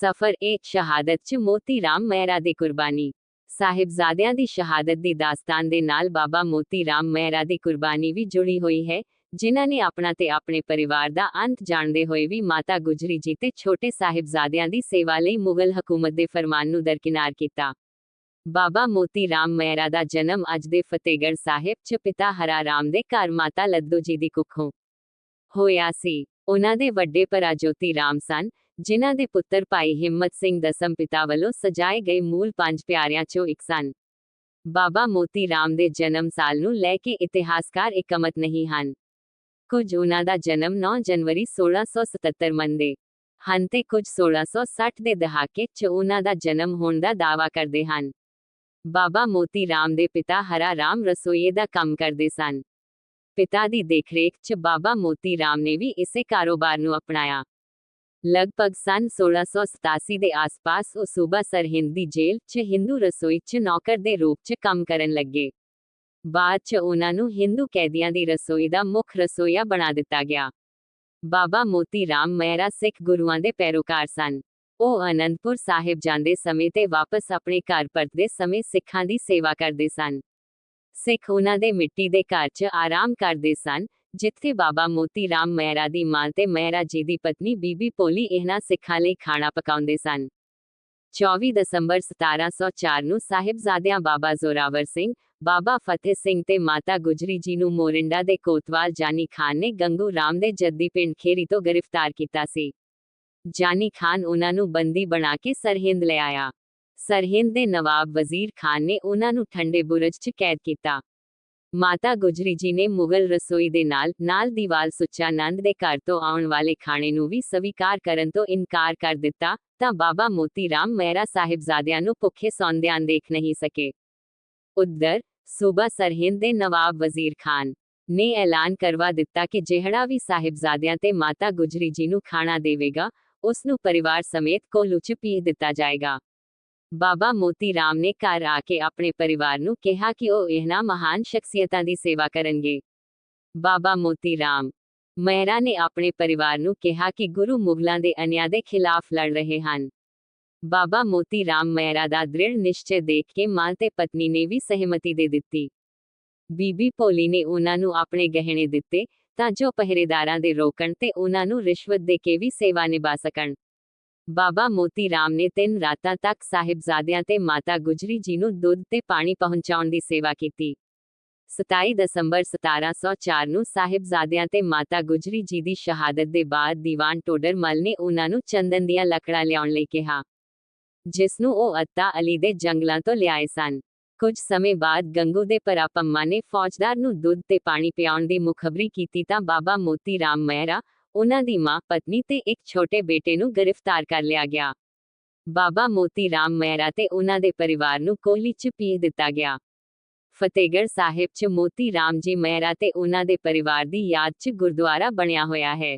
ਸਫਰ ਏ ਸ਼ਹਾਦਤ ਚ ਮੋਤੀ ਰਾਮ ਮਹਿਰਾ ਦੀ ਕੁਰਬਾਨੀ। ਸਾਹਿਬਜ਼ਾਦਿਆਂ ਦੀ ਸ਼ਹਾਦਤ ਦੀ ਦਾਸਤਾਨ ਦੇ ਨਾਲ ਬਾਬਾ ਮੋਤੀ ਰਾਮ ਮਹਿਰਾ ਦੀ ਕੁਰਬਾਨੀ ਵੀ ਜੁੜੀ ਹੋਈ ਹੈ, ਜਿਨ੍ਹਾਂ ਨੇ ਆਪਣਾ ਤੇ ਆਪਣੇ ਪਰਿਵਾਰ ਦਾ ਅੰਤ ਜਾਣਦੇ ਹੋਏ ਵੀ ਮਾਤਾ ਗੁਜਰੀ ਜੀ ਤੇ ਛੋਟੇ ਸਾਹਿਬਜ਼ਾਦਿਆਂ ਦੀ ਸੇਵਾ ਲਈ ਮੁਗਲ ਹਕੂਮਤ ਦੇ ਫਰਮਾਨ ਨੂੰ ਦਰਕਿਨਾਰ ਕੀਤਾ। ਬਾਬਾ ਮੋਤੀ ਰਾਮ ਮਹਿਰਾ ਦਾ ਜਨਮ ਅੱਜ ਦੇ ਫਤਿਹਗੜ੍ਹ ਸਾਹਿਬ ਚ ਪਿਤਾ ਹਰਾ ਰਾਮ ਦੇ ਘਰ ਮਾਤਾ ਲੱਦੂ ਜੀ ਦੀ ਕੁੱਖੋਂ ਹੋਇਆ ਸੀ। ਉਹਨਾਂ ਦੇ ਵੱਡੇ ਭਰਾ ਜੋਤੀ ਰਾਮ ਸਨ ਜਿਨ੍ਹਾਂ ਦੇ ਪੁੱਤਰ ਭਾਈ ਹਿੰਮਤ ਸਿੰਘ ਦਸਮ ਪਿਤਾ ਵੱਲੋਂ ਸਜਾਏ ਗਏ ਮੂਲ ਪੰਜ ਪਿਆਰਿਆਂ ਚੋਂ ਇੱਕ ਸਨ। ਬਾਬਾ ਮੋਤੀ ਰਾਮ ਦੇ ਜਨਮ ਸਾਲ ਨੂੰ ਲੈ ਕੇ ਇਤਿਹਾਸਕਾਰ ਇਕਮਤ ਨਹੀਂ ਹਨ। ਕੁਝ ਉਹਨਾਂ ਦਾ ਜਨਮ 9 ਜਨਵਰੀ 1677 ਮੰਨਦੇ ਹਨ ਤੇ ਕੁਝ 1660 ਦੇ ਦਹਾਕੇ 'ਚ ਉਹਨਾਂ ਦਾ ਜਨਮ ਹੋਣ ਦਾ ਦਾਅਵਾ ਕਰਦੇ ਹਨ। ਬਾਬਾ ਮੋਤੀ ਰਾਮ ਦੇ ਪਿਤਾ ਹਰਾ ਰਾਮ ਰਸੋਈਏ ਦਾ ਕੰਮ ਕਰਦੇ ਸਨ। ਪਿਤਾ ਦੀ ਦੇਖਰੇਖ 'ਚ ਬਾਬਾ ਮੋਤੀ ਰਾਮ ਨੇ ਵੀ ਇਸੇ ਕਾਰੋਬਾਰ ਨੂੰ ਅਪਣਾਇਆ। ਲਗਭਗ ਸਨ 1687 ਦੇ ਆਸ-ਪਾਸ ਉਹ ਸੂਬਾ ਸਰਹਿੰਦ ਦੀ ਜੇਲ੍ਹ 'ਚ ਹਿੰਦੂ ਰਸੋਈ 'ਚ ਨੌਕਰ ਦੇ ਰੂਪ 'ਚ ਕੰਮ ਕਰਨ ਲੱਗੇ। ਬਾਅਦ 'ਚ ਉਹਨਾਂ ਨੂੰ ਹਿੰਦੂ ਕੈਦੀਆਂ ਦੀ ਰਸੋਈ ਦਾ ਮੁੱਖ ਰਸੋਈਆ ਬਣਾ ਦਿੱਤਾ ਗਿਆ। ਬਾਬਾ ਮੋਤੀ ਰਾਮ ਮਹਿਰਾ ਸਿੱਖ ਗੁਰੂਆਂ ਦੇ ਪੈਰੋਕਾਰ ਸਨ। ਉਹ ਅਨੰਦਪੁਰ ਸਾਹਿਬ ਜਾਂਦੇ ਸਮੇਂ ਤੇ ਵਾਪਸ ਆਪਣੇ ਘਰ ਪਰਤਦੇ ਸਮੇਂ ਸਿੱਖਾਂ ਦੀ ਸੇਵਾ ਕਰਦੇ ਸਨ। ਸਿੱਖ ਉਹਨਾਂ ਦੇ ਮਿੱਟੀ ਦੇ ਘਰ 'ਚ ਆਰਾਮ ਕਰਦੇ ਸਨ ਜਿੱਥੇ ਬਾਬਾ ਮੋਤੀ ਰਾਮ ਮਹਿਰਾ ਦੀ ਮਾਂ ਤੇ ਮਹਿਰਾ ਜੀ ਦੀ ਪਤਨੀ ਬੀਬੀ ਪੋਲੀ ਇਹਨਾਂ ਸਿੱਖਾਂ ਲਈ ਖਾਣਾ ਪਕਾਉਂਦੇ ਸਨ। 24 ਦਸੰਬਰ 1704 ਨੂੰ ਸਾਹਿਬਜ਼ਾਦਿਆਂ ਬਾਬਾ ਜ਼ੋਰਾਵਰ ਸਿੰਘ, ਬਾਬਾ ਫਤਿਹ ਸਿੰਘ ਤੇ ਮਾਤਾ ਗੁਜਰੀ ਜੀ ਨੂੰ ਮੋਰਿੰਡਾ ਦੇ ਕੋਤਵਾਲ ਜਾਨੀ ਖਾਨ ਨੇ ਗੰਗੂ ਰਾਮ ਦੇ ਜੱਦੀ ਪਿੰਡ ਖੇਰੀ ਤੋਂ ਗ੍ਰਿਫਤਾਰ ਕੀਤਾ ਸੀ। ਜਾਨੀ ਖਾਨ ਉਹਨਾਂ ਨੂੰ ਬੰਦੀ ਬਣਾ ਕੇ ਸਰਹਿੰਦ ਲੈ ਆਇਆ। ਸਰਹਿੰਦ ਦੇ ਨਵਾਬ ਵਜ਼ੀਰ ਖਾਨ ਨੇ ਉਹਨਾਂ ਨੂੰ ਠੰਡੇ ਬੁਰਜ 'ਚ ਕੈਦ ਕੀਤਾ। ਮਾਤਾ ਗੁਜਰੀ ਜੀ ਨੇ ਮੁਗਲ ਰਸੋਈ ਦੇ ਨਾਲ ਨਾਲ ਦੀਵਾਲ ਸੁੱਚਾ ਦੇ ਘਰ ਤੋਂ ਆਉਣ ਵਾਲੇ ਖਾਣੇ ਨੂੰ ਵੀ ਸਵੀਕਾਰ ਕਰਨ ਤੋਂ ਇਨਕਾਰ ਕਰ ਦਿੱਤਾ, ਤਾਂ ਬਾਬਾ ਮੋਤੀ ਰਾਮ ਮਹਿਰਾ ਸਾਹਿਬਜ਼ਾਦਿਆਂ ਨੂੰ ਭੁੱਖੇ ਸੌਂਦਿਆਂ ਦੇਖ ਨਹੀਂ ਸਕੇ। ਉਧਰ, ਸੂਬਾ ਸਰਹਿੰਦ ਦੇ ਨਵਾਬ ਵਜ਼ੀਰ ਖਾਨ ਨੇ ਐਲਾਨ ਕਰਵਾ ਦਿੱਤਾ ਕਿ ਜਿਹੜਾ ਵੀ ਸਾਹਿਬਜ਼ਾਦਿਆਂ ਤੇ ਮਾਤਾ ਗੁਜਰੀ ਜੀ ਨੂੰ ਖਾਣਾ ਦੇਵੇਗਾ, ਉਸ ਨੂੰ ਪਰਿਵਾਰ ਸਮੇਤ ਕੋਲੂ ਚ ਪੀ ਦਿੱਤਾ ਜਾਏਗਾ। ਬਾਬਾ ਮੋਤੀ ਰਾਮ ਨੇ ਘਰ ਆ ਕੇ ਆਪਣੇ ਪਰਿਵਾਰ ਨੂੰ ਕਿਹਾ ਕਿ ਉਹ ਇਹਨਾਂ ਮਹਾਨ ਸ਼ਖਸੀਅਤਾਂ ਦੀ ਸੇਵਾ ਕਰਨਗੇ। ਬਾਬਾ ਮੋਤੀ ਰਾਮ ਮਹਿਰਾ ਨੇ ਆਪਣੇ ਪਰਿਵਾਰ ਨੂੰ ਕਿਹਾ ਕਿ ਗੁਰੂ ਮੁਗਲਾਂ ਦੇ ਅਨਿਆਂ ਦੇ ਖਿਲਾਫ ਲੜ ਰਹੇ ਹਨ। ਬਾਬਾ ਮੋਤੀ ਰਾਮ ਮਹਿਰਾ ਦਾ ਦ੍ਰਿੜ ਨਿਸ਼ਚੈ ਦੇਖ ਕੇ ਮਾਂ ਤੇ ਪਤਨੀ ਨੇ ਵੀ ਸਹਿਮਤੀ ਦੇ ਦਿੱਤੀ। ਬੀਬੀ ਭੋਲੀ ਨੇ ਉਹਨਾਂ ਨੂੰ ਆਪਣੇ ਗਹਿਣੇ ਦਿੱਤੇ ਤਾਂ ਜੋ ਪਹਿਰੇਦਾਰਾਂ ਦੇ ਰੋਕਣ ਤੇ ਉਹਨਾਂ ਨੂੰ ਰਿਸ਼ਵਤ ਦੇ ਕੇ ਵੀ ਸੇਵਾ ਨਿਭਾ ਸਕਣ। ਬਾਬਾ ਮੋਤੀ ਰਾਮ ਨੇ ਤਿੰਨ ਰਾਤਾਂ ਤੱਕ ਸਾਹਿਬਜ਼ਾਦਿਆਂ ਤੇ ਮਾਤਾ ਗੁਜਰੀ ਜੀ ਨੂੰ ਦੁੱਧ ਤੇ ਪਾਣੀ ਪਹੁੰਚਾਉਣ ਦੀ ਸੇਵਾ ਕੀਤੀ। 27 ਦਸੰਬਰ 1704 ਨੂੰ ਸਾਹਿਬਜ਼ਾਦਿਆਂ ਤੇ ਮਾਤਾ ਗੁਜਰੀ ਜੀ ਦੀ ਸ਼ਹਾਦਤ ਦੇ ਬਾਅਦ ਦੀਵਾਨ ਟੋਡਰ ਮਲ ਨੇ ਉਹਨਾਂ ਨੂੰ ਚੰਦਨ ਦੀਆਂ ਲੱਕੜਾਂ ਲਿਆਉਣ ਲਈ ਕਿਹਾ। ਜਿਸ ਨੂੰ ਉਹ ਅੱਤਾ ਅਲੀ ਦੇ ਜੰਗਲਾਂ ਤੋਂ ਲਿਆਏ ਸਨ। ਕੁਝ ਸਮੇਂ ਬਾਅਦ ਗੰਗੂ ਦੇ ਭਰਾ ਪੰਮਾ ਨੇ ਫੌਜਦਾਰ ਨੂੰ ਦੁੱਧ ਤੇ ਪਾਣੀ ਪਿਆਉਣ ਦੀ ਮੁਖਬਰੀ ਕੀਤੀ ਤਾਂ ਬਾਬਾ ਮੋਤੀ ਰਾਮ ਮਹਿਰਾ ਉਹਨਾਂ ਦੀ ਮਾਂ ਪਤਨੀ ਤੇ ਇੱਕ ਛੋਟੇ ਬੇਟੇ ਨੂੰ ਗ੍ਰਿਫਤਾਰ ਕਰ ਲਿਆ ਗਿਆ। ਬਾਬਾ ਮੋਤੀ ਰਾਮ ਮਹਿਰਾ ਤੇ ਉਹਨਾਂ ਦੇ ਪਰਿਵਾਰ ਨੂੰ ਕੋਹਲੀ ਚ ਪੀਹ ਦਿੱਤਾ ਗਿਆ। ਫਤਿਹਗੜ੍ਹ ਸਾਹਿਬ ਚ ਮੋਤੀ ਰਾਮ ਜੀ ਮਹਿਰਾ ਤੇ ਉਹਨਾਂ ਦੇ ਪਰਿਵਾਰ ਦੀ ਯਾਦ ਚ ਗੁਰਦੁਆਰਾ ਬਣਿਆ ਹੋਇਆ ਹੈ।